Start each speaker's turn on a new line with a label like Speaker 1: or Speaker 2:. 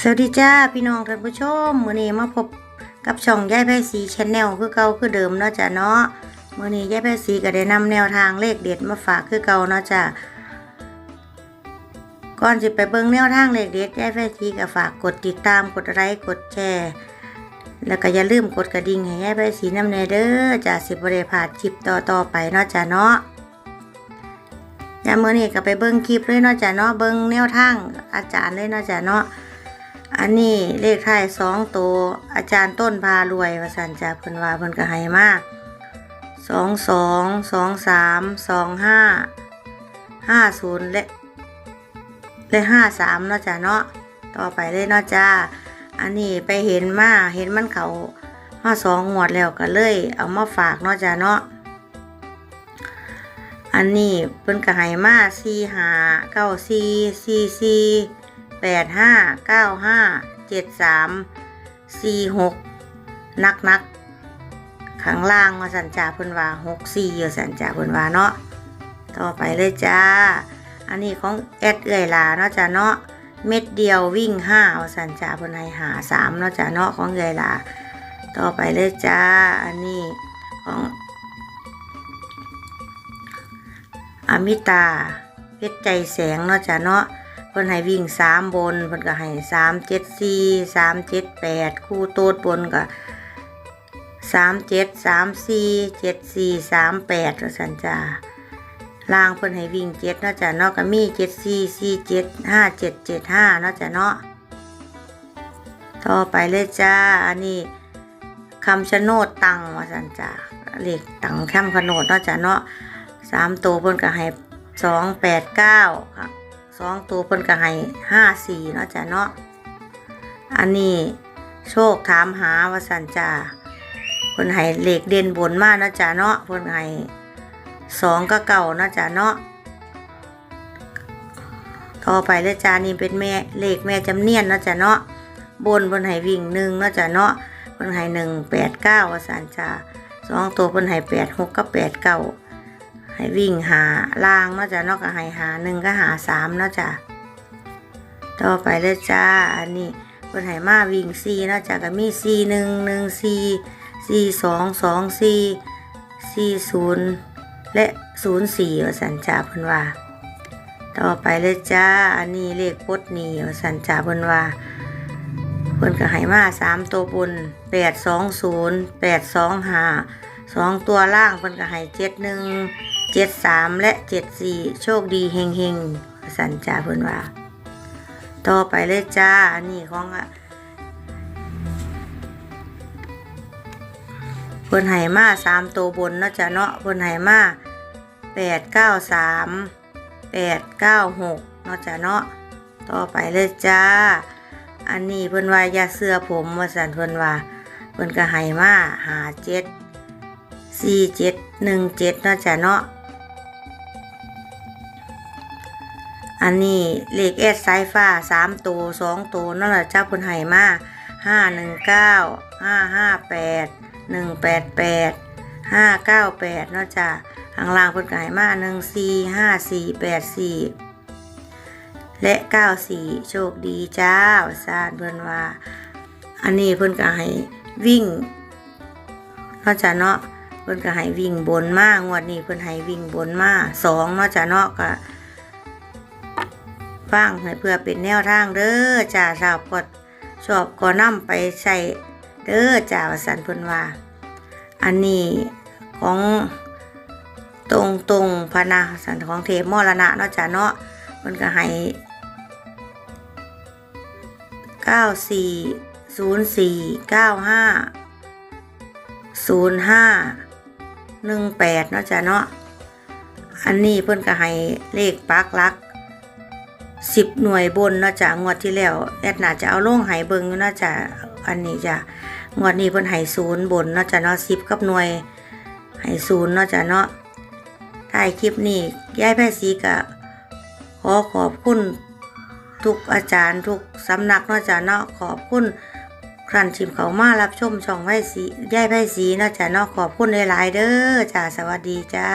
Speaker 1: สวัสดีจ้าพี่น้องท่านผู้ชมมื้อนี้มาพบกับช่องยายไพสีชแนลคือเก่าคือเดิมเนาะจ้ะเนาะมื้อนี้ยายไพสีก็ได้นำแนวทางเลขเด็ดมาฝากคือเก่าเนาะจ้ะก่อนสิไปเบิ่งแนวทางเลขเด็ดยายไพสีก็ฝากกดติดตามกดไลค์กดแชร์แล้วก็อย่าลืมกดกระดิ่งให้ยายไพสีนำแน่เด้อจ้ะสิบ่ได้พลาดคลิปต่อๆไปเนาะจ้ะเนาะยามมื้อนี้ก็ไปเบิ่งคลิปเลยเนาะจ้ะเนาะเบิ่งแนวทางอาจารย์เลยเนาะจ้ะเนาะ อันนี้เลขท้ายสองตัวอาจารย์ต้นพารวยว่าสันจ้ะเพิ่นว่าเพิ่นก็ให้มาสองสองสองสามสองห้าห้าศูนย์และและห้าสามเนาะจ้ะเนาะต่อไปเลยเนาะจ้าอันนี้ไปเห็นมาเห็นมันเขามาสองงวดแล้วก็เลย เอามาฝากเนาะจ้ะเนาะอันนี้เพิ่นก็ให้มาสี่หาเก้าสี่สี่สี่ แปดห้าเก้าห้าเจ็ดสามสี่หกนักนักข้างล่างว่าสันจ่าเพิ่นว่าหกสี่อยู่สันจ่าเพิ่นว่าเนาะต่อไปเลยจ้า อันนี้ของแอดเอื่อยลาเนาะจ้าเนาะเม็ดเดียววิ่งห้าเอาสันจ่าเพิ่นให้หาสามเนาะจ้าเนาะของเอื่อยลาต่อไปเลยจ้า อันนี้ของอมิตาเพชรใจแสงเนาะจ้ะเนาะ เพิ่นให้วิ่งสามบนเพิ่นก็ให้สามเจ็ดสี่สามเจ็ดแปดคู่โต๊ดบนก็สามเจ็ดสามสี่เจ็ดสี่สามแปดสันจ้าล่างเพิ่นให้วิ่งเจ็ดนาะจ้ะเนาะก็มีเจ็ดสี่สี่เจ็ดห้าเจ็ดเจ็ดห้านาะจ้ะเนาะต่อไปเลยจ้าอันนี้คำชะโนดตังว่าสันจ้าเลขตังคำขโนดนาะจ้ะเนาะสามตัวเพิ่นก็ให้สองแปดเก้าค่ะ สองตัวเพิ่นก็ให้ห้าสี่เนาะจ้ะเนาะอันนี้โชคถามหาวาสันจ่าเพิ่นให้เหล็กเด่นบนมากนาะจ้ะเนาะเพิ่นให้สองก็เก่าเนาะจ้ะเนาะต่อไปเลยจ้านี่เป็นแม่เลขแม่จำเนียนเนาะจ้ะเนาะบนเพิ่นให้วิ่งหนึ่งเนาะจ้ะเนาะเพิ่นให้หนึ่งแปดเก้าวาสันจ่าสองตัวเพิ่นให้แปดหกกับแปดเก้า ให้วิ่งหาล่างนาะจ้ะเนอกจากให้หาหนึ่งก็หาสามนาะจ้ะต่อไปเลยจ้า อันนี้เพิ่นให้มาวิ่งสี่เนาะจ้ะก็มีสี่หนึ่งหนึ่งสี่สี่สองสองสี่สี่ศูนย์และศูนย์สี่สันจ่าเพิ่นว่า ต่อไปเลยจ้า อันนี้เลขพดหนีว่าสันจ่าเพิ่นว่าเพิ่นก็ให้มาสามตัวบนแปดสองศูนย์แปดสองห้าสองตัวล่างเพิ่นก็ให้เจ็ดหนึ่ง เจ็ดสามและเจ็ดสี่โชคดีเฮงเฮงสันจ่าเพิ่นว่า ต่อไปเลยจ้าอันนี้ของอะเพิ่นให้มาสามตัวบนเนาะจ้ะเนาะเพิ่นให้มาแปดเก้าสามแปดเก้าหกเนาะจ้ะเนาะต่อไปเลยจ้า อันนี้เพิ่นว่ายาเสื้อผมว่าสันเพิ่นว่าเพิ่นก็ให้มาหาเจ็ด สี่เจ็ดหนึ่งเจ็ดเนาะจ้ะเนาะ อันนี้เลขแอดสายฟ้าสามตัวสองตัวนั่นแหละเจ้าพนไห่มาห้าหนึ่งเก้าห้าห้าแปดหนึ่งแปดแปดห้าเก้าแปดเนาะจ้ะข้างล่างพนก็ให้มาหนึ่งสี่ห้าสี่แปดสี่และเก้าสี่โชคดีเจ้าว่าซานเพิ่อนว่า อันนี้เพิ่นก็ให้วิ่งเนาจะเนาะ เพิ่นก็ให้วิ่งบนมางวดนี้เพิ่นให้วิ่งบนมาสองเนาะจ้ะเนาะก็ฟังให้เพื่อเป็นแนวทางเด้อจ้าชาวกดชอบก็นำไปใส่เด้อจ้าว่าสันเพิ่นว่า อันนี้ของตรงตรงพนาสันของเทพมรณะเนาะจ้ะเนาะเพิ่นก็ให้เก้าสี่ศูนย์สี่เก้าห้าศูนย์ห้า หนึ่งแปดเนาะจ้ะเนาะอันนี้เพิ่อนก็ให้เลขปักลักสิบหน่วยบนเนาะจ้ะงวดที่แล้วแอดน่าจะเอาลงให้เบิงอยู่เนาะจ้ะอันนี้จ้ะงวดนี้เพิ่นให้ศูนย์บนเนาะจ้ะเนาะสิบกับหน่วยให้ศูนย์เนาะจ้ะเนาะท้ายคลิปนี้ยายแพรศรีก็ขอขอบคุณทุกอาจารย์ทุกสำนักเนาะจ้ะเนาะขอบคุณ ครันชิมเขามารับชมช่องไพ่สีย่ายไพ่สีนาะจ๊ะนอกขอบคุณหลายๆเด้อจ้าสวัสดีจ้า